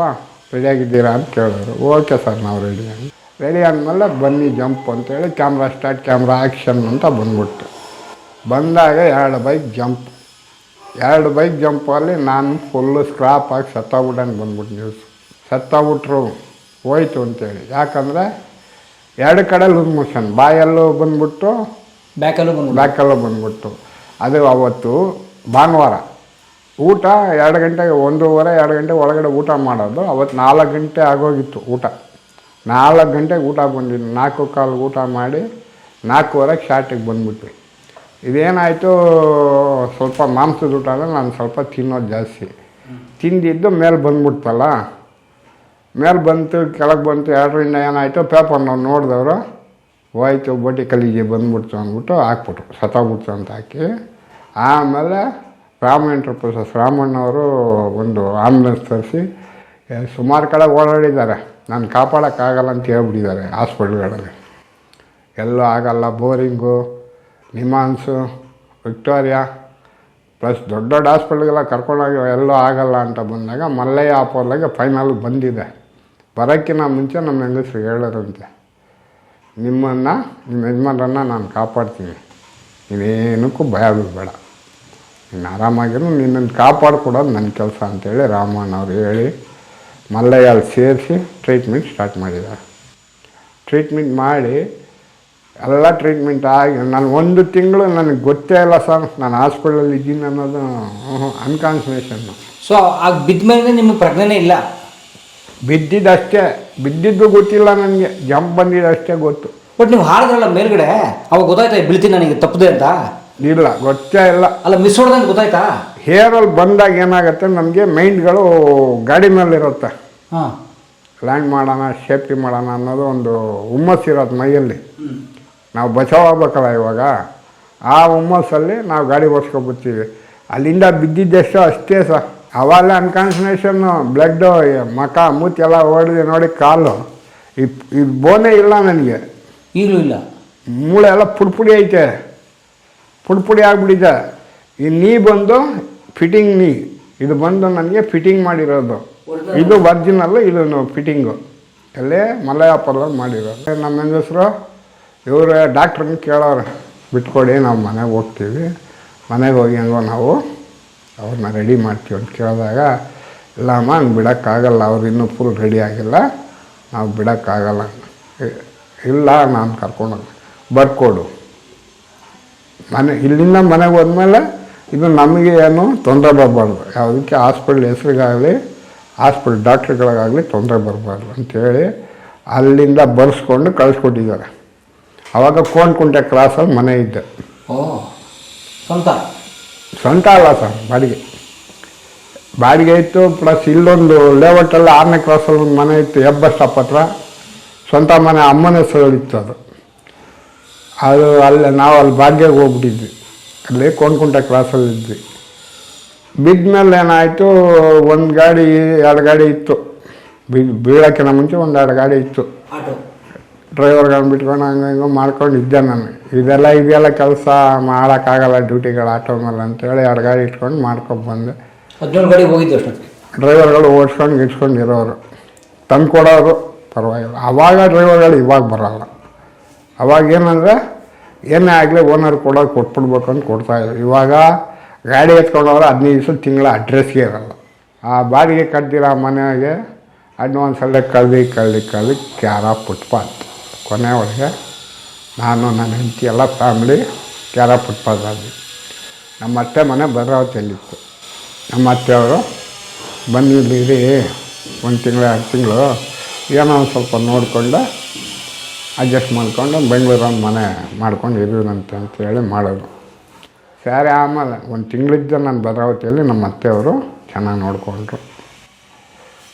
ರೆಡಿಯಾಗಿದ್ದೀರಾ ಅಂತ ಕೇಳಿದ್ರು. ಓಕೆ ಸರ್ ನಾವು ರೆಡಿ ರೆಡಿ ಆದಮೇಲೆ ಬನ್ನಿ ಜಂಪ್ ಅಂತೇಳಿ ಕ್ಯಾಮ್ರಾ ಸ್ಟಾರ್ಟ್ ಕ್ಯಾಮ್ರಾ ಆ್ಯಕ್ಷನ್ ಅಂತ ಬಂದ್ಬಿಟ್ಟು ಬಂದಾಗ ಎರಡು ಬೈಕ್ ಜಂಪ್. ಎರಡು ಬೈಕ್ ಜಂಪಲ್ಲಿ ನಾನು ಫುಲ್ಲು ಸ್ಕ್ರಾಪ್ ಆಗಿ ಸತ್ತೋಗ್ಬಿಟ್ಟಂಗೆ ಬಂದ್ಬಿಟ್ಟು ನ್ಯೂಸ್ ಸತ್ತೋಗ್ಬಿಟ್ರು ಹೋಯ್ತು ಅಂತೇಳಿ. ಯಾಕಂದರೆ ಎರಡು ಕಡೆ ಮೋಷನ್ ಬಾಯಲ್ಲೂ ಬಂದ್ಬಿಟ್ಟು
ಬ್ಯಾಕಲ್ಲೂ ಬಂದ್ಬಿಟ್ಟು
ಬ್ಯಾಕಲ್ಲೂ ಬಂದ್ಬಿಟ್ಟು. ಅದು ಅವತ್ತು ಭಾನುವಾರ. ಊಟ ಎರಡು ಗಂಟೆಗೆ, ಒಂದೂವರೆ, ಎರಡು ಗಂಟೆ ಒಳಗಡೆ ಊಟ ಮಾಡೋದು. ಅವತ್ತು ನಾಲ್ಕು ಗಂಟೆ ಆಗೋಗಿತ್ತು ಊಟ. ನಾಲ್ಕು ಗಂಟೆಗೆ ಊಟ ಬಂದಿದ್ದು. ನಾಲ್ಕು ಕಾಲು ಊಟ ಮಾಡಿ ನಾಲ್ಕೂವರೆಗೆ ಶಾರ್ಟಿಗೆ ಬಂದ್ಬಿಟ್ವಿ. ಇದೇನಾಯಿತು, ಸ್ವಲ್ಪ ಮಾಂಸದ ಊಟ ಅಂದರೆ ನಾನು ಸ್ವಲ್ಪ ತಿನ್ನೋದು ಜಾಸ್ತಿ. ತಿಂದಿದ್ದು ಮೇಲೆ ಬಂದ್ಬಿಡ್ತಲ್ಲ. ಮೇಲೆ ಬಂತು, ಕೆಳಗೆ ಬಂತು, ಎರಡರಿಂದ ಏನಾಯಿತು ಪೇಪರ್ ನಾವು ನೋಡಿದವರು, ಹೋಯ್ತು ಬೋಟಿ ಕಲಿಗೆ ಬಂದ್ಬಿಡ್ತು ಅಂದ್ಬಿಟ್ಟು ಹಾಕ್ಬಿಟ್ರು. ಸತ್ತೋಗ್ಬಿಡ್ತು ಅಂತ ಹಾಕಿ. ಆಮೇಲೆ ರಾಮ ಎಂಟರ್ಪ್ರೈಸಸ್, ರಾಮಣ್ಣವರು ಒಂದು ಆಂಬುಲೆನ್ಸ್ ತರಿಸಿ ಸುಮಾರು ಕಡೆ ಓಡಾಡಿದ್ದಾರೆ. ನಾನು ಕಾಪಾಡೋಕ್ಕಾಗಲ್ಲ ಅಂತ ಹೇಳ್ಬಿಟ್ಟಿದ್ದಾರೆ ಹಾಸ್ಪಿಟ್ಲ್ಗಳಲ್ಲಿ. ಎಲ್ಲೂ ಆಗಲ್ಲ, ಬೋರಿಂಗು, ನಿಮಾನ್ಸು, ವಿಕ್ಟೋರಿಯಾ, ಪ್ಲಸ್ ದೊಡ್ಡ ದೊಡ್ಡ ಹಾಸ್ಪಿಟ್ಲ್ಗೆಲ್ಲ ಕರ್ಕೊಂಡೋಗಿ ಎಲ್ಲೂ ಆಗಲ್ಲ ಅಂತ ಬಂದಾಗ ಮಲ್ಲಯ್ಯ ಆಪೋರ್ಲಾಗೆ ಫೈನಲ್ ಬಂದಿದೆ. ಬರೋಕ್ಕಿಂತ ಮುಂಚೆ ನಮ್ಮ ಹೆಂಗಸರು ಹೇಳೋರಂತೆ ನಿಮ್ಮನ್ನು, ನಿಮ್ಮ ಯಜಮಾನರನ್ನು ನಾನು ಕಾಪಾಡ್ತೀನಿ. ನೀವೇನಕ್ಕೂ ಭಯ ಬೀಳಬೇಡ ನೀನು ಆರಾಮಾಗಿರು ನಿನ್ನನ್ನು ಕಾಪಾಡ್ಕೊಡೋದು ನನ್ನ ಕೆಲಸ ಅಂತೇಳಿ ರಾಮಣ್ಣ ಅವ್ರು ಹೇಳಿ ಮಲ್ಲಯ್ಯ ಅಲ್ಲಿ ಸೇರಿಸಿ ಟ್ರೀಟ್ಮೆಂಟ್ ಸ್ಟಾರ್ಟ್ ಮಾಡಿದ್ದಾರೆ. ಟ್ರೀಟ್ಮೆಂಟ್ ಮಾಡಿ ಎಲ್ಲ ಟ್ರೀಟ್ಮೆಂಟ್ ಆಗಿ ನಾನು ಒಂದು ತಿಂಗಳು ನನಗೆ ಗೊತ್ತೇ ಇಲ್ಲ ಸರ್ ನಾನು ಹಾಸ್ಪಿಟಲಲ್ಲಿ ಇದ್ದೀನಿ ಅನ್ನೋದು ಅನ್ಕಾನ್ಸನ್ಟ್ರೇಷನ್
ಸೊ ಆಗ ಬಿದ್ದ ಮೇಲೆ ನಿಮಗೆ ಪ್ರಜ್ಞೆನೇ ಇಲ್ಲ?
ಬಿದ್ದಿದ್ದಷ್ಟೇ ಬಿದ್ದಿದ್ದು ಗೊತ್ತಿಲ್ಲ ನನಗೆ ಜಂಪ್ ಬಂದಿದ್ದಷ್ಟೇ ಗೊತ್ತು.
ಬಟ್ ನೀವು ಹಾಡಿದ್ರಲ್ಲ ಮೇಲ್ಗಡೆ ಅವಾಗ ಗೊತ್ತಾಯ್ತಾ ಬೀಳ್ತೀನಿ ನನಗೆ ತಪ್ಪದೆ ಅಂತ?
ಇಲ್ಲ ಗೊತ್ತೇ ಇಲ್ಲ.
ಅಲ್ಲ ಮಿಸ್ ಹೊಡೆದಂಗೆ ಗೊತ್ತಾಯ್ತಾ?
ಹೇರಲ್ಲಿ ಬಂದಾಗ ಏನಾಗುತ್ತೆ ನಮಗೆ ಮೈಂಡ್ಗಳು ಗಾಡಿ ಮೇಲಿರುತ್ತೆ
ಹಾಂ.
ಲ್ಯಾಂಡ್ ಮಾಡೋಣ ಸೇಫ್ಟಿ ಮಾಡೋಣ ಅನ್ನೋದು ಒಂದು ಹುಮ್ಮಸ್ಸು ಇರೋದು ಮೈಯಲ್ಲಿ. ನಾವು ಬಚಾವಾಗಬೇಕಲ್ಲ ಇವಾಗ? ಆ ಹುಮ್ಮಸ್ಸಲ್ಲಿ ನಾವು ಗಾಡಿ ಓಡಿಸ್ಕೊಬಿಡ್ತೀವಿ ಅಲ್ಲಿಂದ ಬಿದ್ದಿದ್ದೆಷ್ಟೋ ಅಷ್ಟೇ ಸರ್ ಅವಾಗ ಅನ್ಕಾನ್ಸನ್ಟ್ರೇಷನ್ನು ಬ್ಲಡ್ಡು ಮಕ ಮೂತಿ ಎಲ್ಲ ಓಡಿದೆ ನೋಡಿ ಕಾಲು. ಈ ಈ ಬೋನೇ ಇಲ್ಲ ನನಗೆ.
ಈಗಲೂ ಇಲ್ಲ.
ಮೂಳೆ ಎಲ್ಲ ಪುಡ್ಪುಡಿ ಐತೆ. ಪುಡ್ಪುಡಿ ಆಗಿಬಿಟ್ಟಿದೆ. ಈ ನೀ ಬಂದು ಫಿಟ್ಟಿಂಗ್ ನೀ. ಇದು ಬಂದು ನನಗೆ ಫಿಟ್ಟಿಂಗ್ ಮಾಡಿರೋದು. ಇದು ಒರ್ಜಿನಲ್ಲು ಇದು ಫಿಟ್ಟಿಂಗು ಅಲ್ಲೇ ಮಲಯಾಪಲ್ಲ ಮಾಡಿರೋದು. ನಮ್ಮ ಹೆಂಗಸರು ಇವರು ಡಾಕ್ಟ್ರನ್ನ ಕೇಳೋರು. ಬಿಟ್ಕೊಡಿ ನಾವು ಮನೆಗೆ ಹೋಗ್ತೀವಿ. ಮನೆಗೆ ಹೋಗಿ ಹೆಂಗೋ ನಾವು ಅವ್ರನ್ನ ರೆಡಿ ಮಾಡ್ತೀವಿ ಅಂತ ಕೇಳಿದಾಗ ಇಲ್ಲಮ್ಮ ಹಂಗೆ ಬಿಡೋಕ್ಕಾಗಲ್ಲ ಅವ್ರು ಇನ್ನೂ ಫುಲ್ ರೆಡಿ ಆಗಿಲ್ಲ. ನಾವು ಬಿಡೋಕ್ಕಾಗಲ್ಲ. ಇಲ್ಲ ನಾನು ಕರ್ಕೊಂಡು ಬರ್ಕೊಡು. ಮನೆ ಇಲ್ಲಿಂದ ಮನೆಗೆ ಹೋದ್ಮೇಲೆ ಇದು ನಮಗೆ ಏನು ತೊಂದರೆ ಬರಬಾರ್ದು. ಯಾವುದಕ್ಕೆ ಹಾಸ್ಪಿಟ್ಲ್ ಹೆಸ್ರಿಗಾಗಲಿ ಹಾಸ್ಪಿಟ್ಲ್ ಡಾಕ್ಟ್ರುಗಳಿಗಾಗಲಿ ತೊಂದರೆ ಬರಬಾರ್ದು ಅಂಥೇಳಿ ಅಲ್ಲಿಂದ ಬರ್ಸ್ಕೊಂಡು ಕಳಿಸ್ಕೊಟ್ಟಿದ್ದಾರೆ. ಆವಾಗ ಕೋನ್ಕುಂಟೆ ಕ್ರಾಸಲ್ಲಿ ಮನೆ ಇದ್ದೆ.
ಓ ಸ್ವಂತ?
ಸ್ವಂತ ಅಲ್ಲ ಸರ್ ಬಾಡಿಗೆ. ಬಾಡಿಗೆ ಇತ್ತು ಪ್ಲಸ್ ಇಲ್ಲೊಂದು ಲೇಔಟಲ್ಲಿ ಆರನೇ ಕ್ರಾಸಲ್ಲಿ ಒಂದು ಮನೆ ಇತ್ತು ಹೆಬ್ಬಸ್ ಸ್ಟಾಪ್ ಹತ್ರ. ಸ್ವಂತ ಮನೆ ಅಮ್ಮನ ಹೆಸರಲ್ಲಿತ್ತು ಅದು. ಅದು ಅಲ್ಲಿ ನಾವು ಅಲ್ಲಿ ಭಾಗ್ಯಕ್ಕೆ ಹೋಗ್ಬಿಟ್ಟಿದ್ವಿ. ಅಲ್ಲಿ ಕೊಂಡ್ಕೊಂಡ ಕ್ಲಾಸಲ್ಲಿದ್ವಿ ಇದ್ವಿ. ಬಿದ್ಮೇಲೆ ಏನಾಯಿತು ಒಂದು ಗಾಡಿ ಎರಡು ಗಾಡಿ ಇತ್ತು. ಬೀಳೋಕ್ಕಿಂತ ಮುಂಚೆ ಒಂದು ಎರಡು ಗಾಡಿ ಇತ್ತು. ಡ್ರೈವರ್ಗಳನ್ನ ಬಿಟ್ಕೊಂಡು ಹಂಗೆ ಹಿಂಗೆ ಮಾಡ್ಕೊಂಡು ಇದ್ದೆ ನಾನು. ಇದೆಲ್ಲ ಇದೆಲ್ಲ ಕೆಲಸ ಮಾಡೋಕ್ಕಾಗಲ್ಲ ಡ್ಯೂಟಿಗಳು ಆಟೋ ಮೇಲೆ ಅಂತೇಳಿ ಎರಡು ಗಾಡಿ ಇಟ್ಕೊಂಡು ಮಾಡ್ಕೊಂಡು ಬಂದೆ.
ಹದಿನೇಳು ಗಾಡಿ ಹೋಗಿದ್ದು
ಡ್ರೈವರ್ಗಳು ಓಡಿಸ್ಕೊಂಡು ಗಿಡ್ಸ್ಕೊಂಡು ಇರೋರು. ತಂದು ಕೊಡೋರು ಪರವಾಗಿಲ್ಲ ಆವಾಗ ಡ್ರೈವರ್ಗಳು ಇವಾಗ ಬರೋಲ್ಲ. ಅವಾಗ ಏನಂದರೆ ಏನೇ ಆಗಲಿ ಓನರ್ ಕೊಡೋದು ಕೊಟ್ಬಿಡ್ಬೇಕು ಅಂತ ಕೊಡ್ತಾಯಿದ್ರು ಇವಾಗ ಗಾಡಿ ಎತ್ಕೊಂಡವ್ರೆ ಹದಿನೈದು ದಿವಸ ತಿಂಗಳ ಅಡ್ರೆಸ್ಗೆ ಇರಲ್ಲ. ಆ ಬಾಡಿಗೆ ಕಟ್ದಿರೋ ಮನೆಗೆ ಅಡ್ವಾನ್ಸಲ್ಲೇ ಕಳ್ದು ಕಳ್ದು ಕಳ್ದು ಕ್ಯಾರ ಫುಟ್ಪಾತ್ ಕೊನೆ ಒಳಗೆ ನಾನು, ನನ್ನ ಹೆಂಡತಿ ಎಲ್ಲ ಫ್ಯಾಮಿಲಿ ಕ್ಯಾರ ಫುಟ್ಪಾತ್ ಆದ್ವಿ. ನಮ್ಮ ಅತ್ತೆ ಮನೆ ಭದ್ರಾವತಿಯಲ್ಲಿತ್ತು. ನಮ್ಮ ಅತ್ತೆಯವರು ಇರಿ, ಒಂದು ತಿಂಗಳು, ಎರಡು ತಿಂಗಳು, ಏನೋ ಒಂದು ಸ್ವಲ್ಪ ನೋಡಿಕೊಂಡು ಅಡ್ಜಸ್ಟ್ ಮಾಡಿಕೊಂಡು ಬೆಂಗಳೂರು ಒಂದು ಮನೆ ಮಾಡ್ಕೊಂಡು ಇರೋದಂತೆ ಅಂತೇಳಿ ಮಾಡೋದು. ಸ್ಯಾರಿ ಆಮೇಲೆ ಒಂದು ತಿಂಗಳಿದ್ದ ನಾನು ಭದ್ರಾವತಿಯಲ್ಲಿ ನಮ್ಮ ಅತ್ತೆಯವರು ಚೆನ್ನಾಗಿ ನೋಡಿಕೊಂಡ್ರು.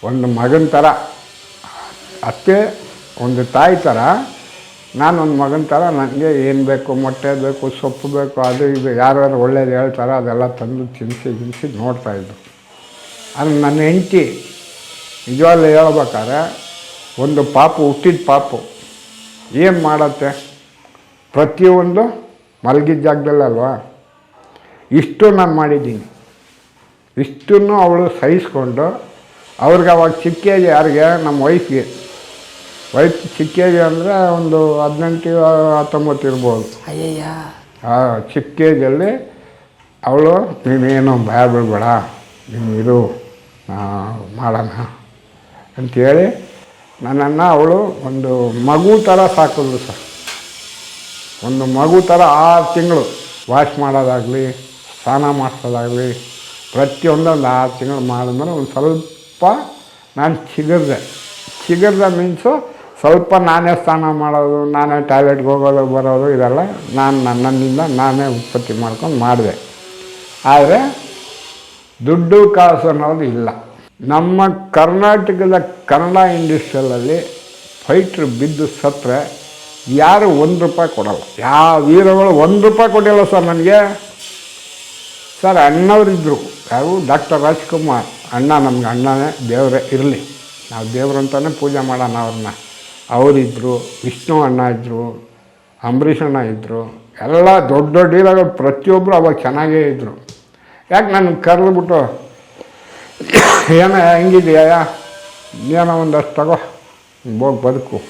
ಒಂದು ಮಗನ ಥರ ಅತ್ತೆ ಒಂದು ತಾಯಿ ಥರ ಒಂದು ಮಗನ ಥರ ನನಗೆ ಏನು ಬೇಕು, ಮೊಟ್ಟೆ ಬೇಕು, ಸೊಪ್ಪು ಬೇಕು, ಅದು ಇದು, ಯಾರ್ಯಾರು ಒಳ್ಳೇದು ಹೇಳ್ತಾರೆ ಅದೆಲ್ಲ ತಂದು ತಿನ್ನಿಸಿ ತಿನ್ನಿಸಿ ನೋಡ್ತಾಯಿದ್ರು ಅದು ನನ್ನ ಹೆಂಡತಿ, ನಿಜವಾಗ್ಲೂ ಹೇಳ್ಬೇಕಾದ್ರೆ, ಒಂದು ಪಾಪು ಹುಟ್ಟಿದ ಪಾಪು. ಏನು ಮಾಡತ್ತೆ? ಪ್ರತಿಯೊಂದು ಮಲಗಿದ ಜಾಗದಲ್ಲಲ್ವಾ ಇಷ್ಟು ನಾನು ಮಾಡಿದ್ದೀನಿ. ಇಷ್ಟನ್ನು ಅವಳು ಸಹಿಸ್ಕೊಂಡು ಅವ್ರಿಗೆ ಅವಾಗ ಚಿಕ್ಕ ಯಾರಿಗೆ? ನಮ್ಮ ವೈಫ್ಗೆ. ವೈಫ್ ಚಿಕ್ಕ ಏಜ್ ಅಂದರೆ ಒಂದು ಹದಿನೆಂಟು ಹತ್ತೊಂಬತ್ತು ಇರ್ಬೋದು.
ಅಯ್ಯಯ್ಯ.
ಆ ಚಿಕ್ಕ ಏಜಲ್ಲಿ ಅವಳು ನೀನೇನು ಭಯ ಬಿಡಬೇಡ ನೀನು ಇರು ಮಾಡೋಣ ಅಂಥೇಳಿ ನನ್ನನ್ನು ಅವಳು ಒಂದು ಮಗು ಥರ ಸಾಕಿದ್ರು ಸರ್. ಒಂದು ಮಗು ಥರ ಆರು ತಿಂಗಳು ವಾಶ್ ಮಾಡೋದಾಗಲಿ, ಸ್ನಾನ ಮಾಡಿಸೋದಾಗಲಿ, ಪ್ರತಿಯೊಂದೊಂದು ಆರು ತಿಂಗಳು ಮಾಡಿದ್ಮೇಲೆ ಒಂದು ಸ್ವಲ್ಪ ನಾನು ಚಿಗರ್ದೆ. ಚಿಗರ್ದೆ ಮೀನ್ಸು ಸ್ವಲ್ಪ ನಾನೇ ಸ್ನಾನ ಮಾಡೋದು, ನಾನೇ ಟಾಯ್ಲೆಟ್ಗೆ ಹೋಗೋದು, ಬರೋದು, ಇದೆಲ್ಲ ನಾನು ನನ್ನಿಂದ ನಾನೇ ಉತ್ಪತ್ತಿ ಮಾಡ್ಕೊಂಡು ಮಾಡಿದೆ. ಆದರೆ ದುಡ್ಡು ಕಾಸು ಅನ್ನೋದು ಇಲ್ಲ. ನಮ್ಮ ಕರ್ನಾಟಕದ ಕನ್ನಡ ಇಂಡಸ್ಟ್ರಿಯಲಲ್ಲಿ ಫೈಟ್ರ್ ಬಿದ್ದು ಸತ್ತರೆ, ಯಾರು ಒಂದು ರೂಪಾಯಿ ಕೊಡಲ್ಲ. ಯಾವ ವೀರಗಳು ಒಂದು ರೂಪಾಯಿ ಕೊಟ್ಟಿಲ್ಲ ಸರ್ ನನಗೆ. ಸರ್ ಅಣ್ಣವರಿದ್ದರು ಯಾರು? ಡಾಕ್ಟರ್ ರಾಜ್ಕುಮಾರ್. ಅಣ್ಣ ನಮ್ಗೆ ಅಣ್ಣನೇ, ದೇವರೇ ಇರಲಿ. ನಾವು ದೇವ್ರಂತಾನೆ ಪೂಜೆ ಮಾಡೋಣ ಅವ್ರನ್ನ. ಅವರಿದ್ದರು ವಿಷ್ಣು ಅಣ್ಣ ಇದ್ದರು ಅಂಬರೀಷ್ ಅಣ್ಣ ಇದ್ದರು ಎಲ್ಲ ದೊಡ್ಡ ದೊಡ್ಡ ಹೀರೋಗಳು ಪ್ರತಿಯೊಬ್ಬರು ಅವಾಗ ಚೆನ್ನಾಗೇ ಇದ್ದರು ಯಾಕೆ ನಾನು ಕರೆದ್ಬಿಟ್ಟು ಏನೋ ಹೆಂಗಿದೆಯಾ? ಏನೋ ಒಂದಷ್ಟು ತಗೋ, ಹೋಗಿ ಬದುಕು.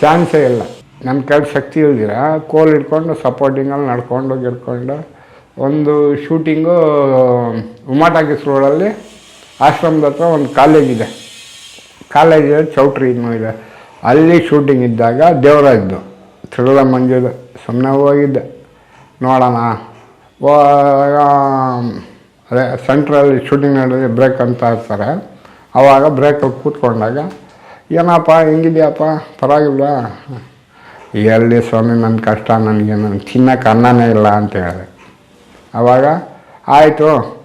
ಚಾನ್ಸೇ ಇಲ್ಲ. ನನ್ನ ಕೈ ಶಕ್ತಿ ಇಲ್ದಿರ? ಕೋಲ್ ಹಿಡ್ಕೊಂಡು, ಸಪೋರ್ಟಿಂಗಲ್ಲಿ ನಡ್ಕೊಂಡು ಗಿಡ್ಕೊಂಡು ಒಂದು ಶೂಟಿಂಗು ಉಮಾಟಾಕಿಸ್ ರೋಡಲ್ಲಿ ಆಶ್ರಮದ ಹತ್ರ ಒಂದು ಕಾಲೇಜ್ ಇದೆ. ಕಾಲೇಜ್ ಇದೆ ಚೌಟ್ರಿ ಇನ್ನೂ ಇದೆ. ಅಲ್ಲಿ ಶೂಟಿಂಗ್ ಇದ್ದಾಗ ದೇವರಾಜ್ದು ತಿರುಳ ಮಂಜುದು ಸುಮ್ಮನೆ ಹೋಗಿದ್ದೆ. ನೋಡೋಣ. ಅದೇ ಸೆಂಟ್ರಲ್ಲಿ ಶೂಟಿಂಗ್ ನಡೆದ್ರೆ ಬ್ರೇಕ್ ಅಂತ ಇರ್ತಾರೆ ಆವಾಗ ಬ್ರೇಕ್ ಕೂತ್ಕೊಂಡಾಗ ಏನಪ್ಪ ಹೆಂಗಿದೆಯಪ್ಪ? ಪರವಾಗಿಲ್ಲ. ಎಲ್ಲಿ ಸ್ವಾಮಿ ನನ್ನ ಕಷ್ಟ ನನಗೆ ನನ್ನ ತಿನ್ನಕ್ಕೆ ಅನ್ನನೇ ಇಲ್ಲ ಅಂತ ಹೇಳಿದೆ. ಆವಾಗ ಆಯಿತು.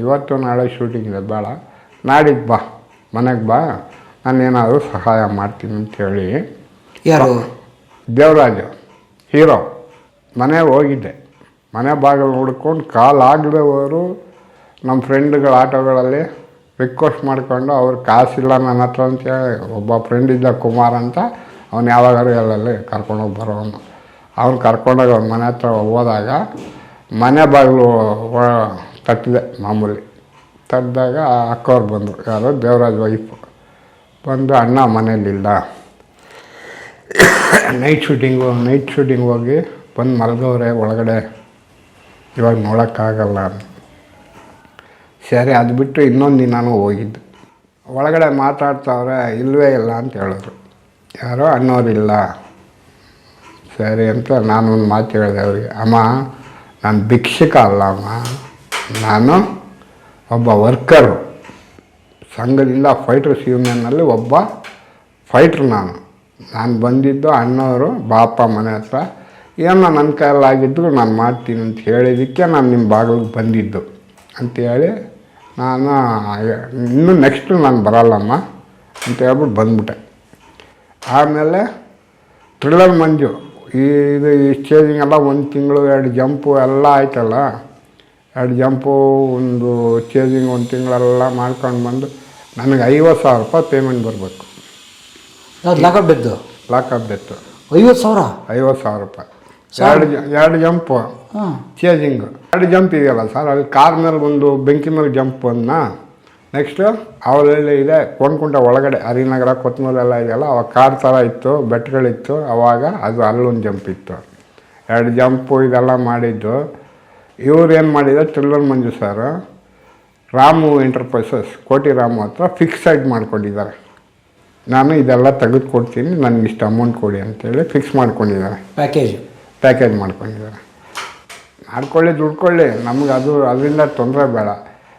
ಇವತ್ತು ನಾಳೆ ಶೂಟಿಂಗ್ ಇದೆ ಬೇಡ. ನಾಡಿದ್ದು ಬಾ. ಮನೆಗೆ ಬಾ. ನಾನೇನಾದರೂ ಸಹಾಯ ಮಾಡ್ತೀನಿ ಅಂತೇಳಿ
ಯಾರು?
ದೇವರಾಜು ಹೀರೋ. ಮನೆಗೆ ಹೋಗಿದ್ದೆ. ಮನೆ ಬಾಗಿಲು ಹುಡ್ಕೊಂಡು ಕಾಲು ನಮ್ಮ ಫ್ರೆಂಡ್ಗಳ ಆಟೋಗಳಲ್ಲಿ ರಿಕ್ವೆಸ್ಟ್ ಮಾಡಿಕೊಂಡು ಅವ್ರು ಕಾಸಿಲ್ಲ ನನ್ನ ಹತ್ರ ಅಂತೇಳಿ ಒಬ್ಬ ಫ್ರೆಂಡ್ ಇದ್ದ ಕುಮಾರ್ ಅಂತ ಅವ್ನು ಯಾವಾಗಾರು ಎಲ್ಲಲ್ಲಿ ಕರ್ಕೊಂಡೋಗಿ ಬರೋನು ಅವ್ನು. ಕರ್ಕೊಂಡೋಗಿ ಅವ್ನ ಮನೆ ಹತ್ರ ಹೋದಾಗ ಮನೆ ಬಾಗಿಲು ತಟ್ಟಿದೆ ಮಾಮೂಲಿ. ತಟ್ಟಿದಾಗ ಅಕ್ಕವ್ರು ಬಂದರು. ಯಾರು ದೇವರಾಜ್ ವೈಫ್ ಬಂದು ಅಣ್ಣ ಮನೇಲಿಲ್ಲ ನೈಟ್ ಶೂಟಿಂಗು ನೈಟ್ ಶೂಟಿಂಗ್ ಹೋಗಿ ಬಂದು ಮಲಗವ್ರೆ ಒಳಗಡೆ. ಇವಾಗ ನೋಡೋಕ್ಕಾಗಲ್ಲ. ಸರಿ, ಅದು ಬಿಟ್ಟು ಇನ್ನೊಂದು ದಿನವೂ ಹೋಗಿದ್ದು. ಒಳಗಡೆ ಮಾತಾಡ್ತಾವ್ರೆ ಇಲ್ಲವೇ ಇಲ್ಲ ಅಂತ ಹೇಳಿದ್ರು ಯಾರೋ ಅನ್ನೋರಿಲ್ಲ. ಸರಿ ಅಂತ ನಾನು ಒಂದು ಮಾತು ಹೇಳಿದೆ ಅವರಿಗೆ, ಅಮ್ಮ, ನಾನು ಭಿಕ್ಷಕ ಅಲ್ಲ ಅಮ್ಮ. ನಾನು ಒಬ್ಬ ವರ್ಕರು. ಸಂಘದಿಂದ ಫೈಟರ್ಸ್ ಯೂನಿಯನ್ನಲ್ಲಿ ಒಬ್ಬ ಫೈಟ್ರ್ ನಾನು. ನಾನು ಬಂದಿದ್ದು ಅಣ್ಣವರು ಬಾಪ ಮನೆ ಹತ್ರ ಏನೋ ನನ್ನ ಕೈಯಲ್ಲಾಗಿದ್ರು ನಾನು ಮಾಡ್ತೀನಿ ಅಂತ ಹೇಳಿದ್ದಕ್ಕೆ ನಾನು ನಿಮ್ಮ ಬಾಗಿಲಿಗೆ ಬಂದಿದ್ದು ಅಂತೇಳಿ ನಾನು ಇನ್ನೂ ನೆಕ್ಸ್ಟು ನಾನು ಬರಲ್ಲಮ್ಮ ಅಂತ ಹೇಳ್ಬಿಟ್ಟು ಬಂದ್ಬಿಟ್ಟೆ. ಆಮೇಲೆ ಥ್ರಿಲ್ಲರ್ ಮಂಜು ಈ ಇದು ಈ ಸ್ಟೇಜಿಂಗ್ ಎಲ್ಲ ಒಂದು ತಿಂಗಳು ಎರಡು ಜಂಪು ಎಲ್ಲ ಆಯ್ತಲ್ಲ ಎರಡು ಜಂಪು ಒಂದು ಚೇಜಿಂಗ್ ಒಂದು ತಿಂಗಳೆಲ್ಲ ಮಾಡ್ಕೊಂಡು ಬಂದು ನನಗೆ ಐವತ್ತು ಸಾವಿರ ರೂಪಾಯಿ ಪೇಮೆಂಟ್ ಬರಬೇಕು.
ಲಾಕಪ್ ಡೆತ್ತು
ಲಾಕಪ್ ಡೆತ್ತು
ಐವತ್ತು ಸಾವಿರ?
ಐವತ್ತು ಸಾವಿರ ರೂಪಾಯಿ. ಎರಡು ಜ ಎರಡು ಜಂಪ್. ಚೇಜಿಂಗ್ ಎರಡು ಜಂಪ್ ಇದೆಯಲ್ಲ ಸರ್ ಅಲ್ಲಿ ಕಾರ್ ಮೇಲೆ ಒಂದು ಬೆಂಕಿ ಮೇಲೆ ಜಂಪ್ ಅನ್ನ ನೆಕ್ಸ್ಟ್ ಅವರಲ್ಲಿ ಇದೆ ಕೊಂಡ್ಕೊಂಡ ಒಳಗಡೆ ಹರಿನಗರ ಕೊತ್ತಂಬರಿ ಎಲ್ಲ ಇದೆಯಲ್ಲ ಅವಾಗ ಕಾರ್ ಥರ ಇತ್ತು ಬೆಟ್ಟಗಳಿತ್ತು ಅವಾಗ ಅದು ಅಲ್ಲೊಂದು ಜಂಪ್ ಇತ್ತು. ಎರಡು ಜಂಪು ಇದೆಲ್ಲ ಮಾಡಿದ್ದು. ಇವ್ರು ಏನು ಮಾಡಿದ್ರು thriller Manju sir Ramu enterprises Koti Ramu ಹತ್ರ ಫಿಕ್ಸೈಡ್ ಮಾಡ್ಕೊಂಡಿದ್ದಾರೆ. ನಾನು ಇದೆಲ್ಲ ತೆಗೆದುಕೊಡ್ತೀನಿ ನನಗೆ ಇಷ್ಟು ಅಮೌಂಟ್ ಕೊಡಿ ಅಂತೇಳಿ ಫಿಕ್ಸ್ ಮಾಡ್ಕೊಂಡಿದ್ದಾರೆ.
ಪ್ಯಾಕೇಜ್
ಪ್ಯಾಕೇಜ್ ಮಾಡ್ಕೊಂಡಿದ್ದಾರೆ. ಮಾಡ್ಕೊಳ್ಳಿ ದುಡ್ಕೊಳ್ಳಿ. ನಮ್ಗೆ ಅದು ಅದರಿಂದ ತೊಂದರೆ ಬೇಡ.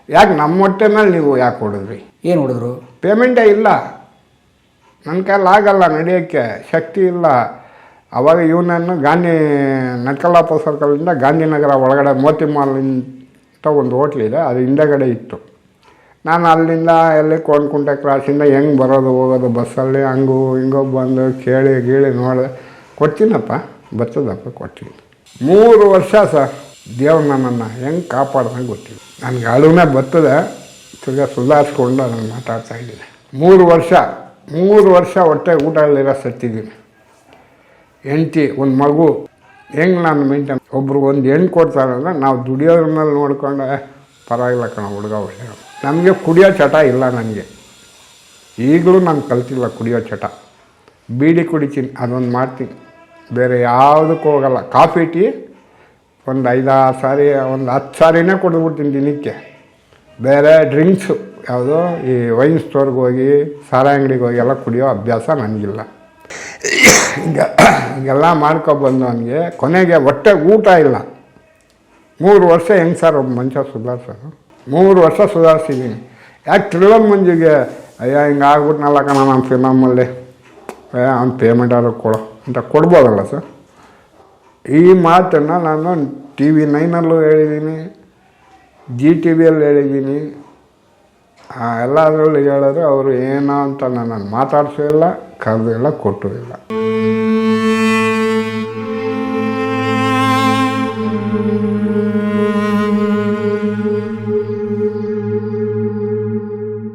ಯಾಕೆ ನಮ್ಮ ಹೊಟ್ಟೆನಲ್ಲಿ ನೀವು ಯಾಕೆ ಹೊಡಿದ್ರಿ?
ಏನು ಹೊಡೆದ್ರು?
ಪೇಮೆಂಟೇ ಇಲ್ಲ. ನನ್ನ ಕೈಲಿ ಆಗಲ್ಲ ನಡೆಯೋಕ್ಕೆ ಶಕ್ತಿ ಇಲ್ಲ. ಅವಾಗ ಇವನನ್ನು ಗಾಂಧಿ ನಟ್ಕಲ್ಲಾಪ ಸರ್ಕಲಿಂದ ಗಾಂಧಿನಗರ ಒಳಗಡೆ ಮೋತಿ ಮಾಲ್ ಅಂತ ಒಂದು ಹೋಟ್ಲಿದೆ ಅದು ಹಿಂದೆಗಡೆ ಇತ್ತು. ನಾನು ಅಲ್ಲಿಂದ ಎಲ್ಲಿ ಕೋಣಕುಂಟೆ ಕ್ರಾಸಿಂದ ಹೆಂಗೆ ಬರೋದು ಹೋಗೋದು ಬಸ್ಸಲ್ಲಿ ಹಂಗು ಹಿಂಗೋ ಬಂದು ಕೇಳಿ ಗೀಳಿ ನೋಡಿದೆ. ಕೊಡ್ತೀನಪ್ಪ. ಬರ್ತದಪ್ಪ ಕೊಟ್ಟಿಲ್ಲ ಮೂರು ವರ್ಷ ಸರ್ ದೇವ್ರು ನನ್ನನ್ನು ಹೆಂಗೆ ಕಾಪಾಡ್ದಂಗೆ ಗೊತ್ತಿಲ್ಲ. ನನಗೆ ಅಳುವೆ ಬರ್ತದೆ ತಿರ್ಗಾ ಸುಧಾರಿಸ್ಕೊಂಡು ನಾನು ಮಾತಾಡ್ತಾ ಇದ್ದೀನಿ. ಮೂರು ವರ್ಷ ಮೂರು ವರ್ಷ ಹೊಟ್ಟೆ ಊಟ ಇರೋ ಸತ್ತಿದ್ದೀನಿ. ಹೆಂಡ್ತಿ ಒಂದು ಮಗು ಹೆಂಗೆ ನಾನು ಮೇಂಟೈನ್ ಒಬ್ರಿಗೆ ಒಂದು ಹೆಣ್ಣು ಕೊಡ್ತಾರೆ ಅಂದರೆ ನಾವು ದುಡಿಯೋದ್ರ ಮೇಲೆ ನೋಡ್ಕೊಂಡು "ಏ, ಪರವಾಗಿಲ್ಲ ಕಣ ಹುಡುಗ ಒಳ್ಳೆ ನಮಗೆ ಕುಡಿಯೋ ಚಟ ಇಲ್ಲ ನನಗೆ. ಈಗಲೂ ನಾನು ಕಲ್ತಿಲ್ಲ ಕುಡಿಯೋ ಚಟ. ಬೀಡಿ ಕುಡಿತೀನಿ ಅದೊಂದು ಮಾಡ್ತೀನಿ. ಬೇರೆ ಯಾವುದಕ್ಕೂ ಹೋಗಲ್ಲ. ಕಾಫಿ, ಟೀ, ಒಂದು ಐದಾರು ಸಾರಿ, ಒಂದು ಹತ್ತು ಸಾರಿನೇ ಕುಡಿದ್ಬಿಡ್ತೀನಿ ದಿನಕ್ಕೆ. ಬೇರೆ ಡ್ರಿಂಕ್ಸು, ಯಾವುದು, ಈ ವೈನ್ ಸ್ಟೋರ್ಗೆ ಹೋಗಿ, ಸಾರಾ ಅಂಗಡಿಗೆ ಹೋಗಿ ಎಲ್ಲ ಕುಡಿಯೋ ಅಭ್ಯಾಸ ನನಗಿಲ್ಲ. ಹಿಂಗೆ ಹಿಂಗೆಲ್ಲ ಮಾಡ್ಕೊಬಂದು ನನಗೆ ಕೊನೆಗೆ ಹೊಟ್ಟೆ ಊಟ ಇಲ್ಲ. ಮೂರು ವರ್ಷ ಹೆಂಗೆ ಸರ್ ಒಬ್ಬ ಮನುಷ್ಯ ಸುಧಾರಿಸೋದು? ಮೂರು ವರ್ಷ ಸುಧಾರಿಸಿದ್ದೀನಿ ಯಾಕೆ ತಿರುಳನ್ ಮಂಜಿಗೆ, ಅಯ್ಯ, ಹಿಂಗೆ ಆಗ್ಬಿಟ್ನಲ್ಲ ಕಣ, ನಾನು ಫಿಲಮಲ್ಲಿ ಅವ್ನು ಪೇಮೆಂಟ್ ಆದ್ರೂ ಕೊಡು. ಅಂತ ಕೊಡ್ಬೋದಲ್ಲ ಸರ್? ಈ ಮಾತನ್ನು ನಾನು ಟಿ ವಿ ನೈನಲ್ಲೂ ಹೇಳಿದ್ದೀನಿ, ಜಿ ಟಿ ವಿಯಲ್ಲಿ ಹೇಳಿದ್ದೀನಿ ಎಲ್ಲದರಲ್ಲೂ ಹೇಳಿದ್ರೆ ಅವರು ಏನೋ ಅಂತ ನನ್ನನ್ನು ಮಾತಾಡಿಸೂ ಇಲ್ಲ ಕರೆದಿಲ್ಲ ಕೊಟ್ಟೂ ಇಲ್ಲ.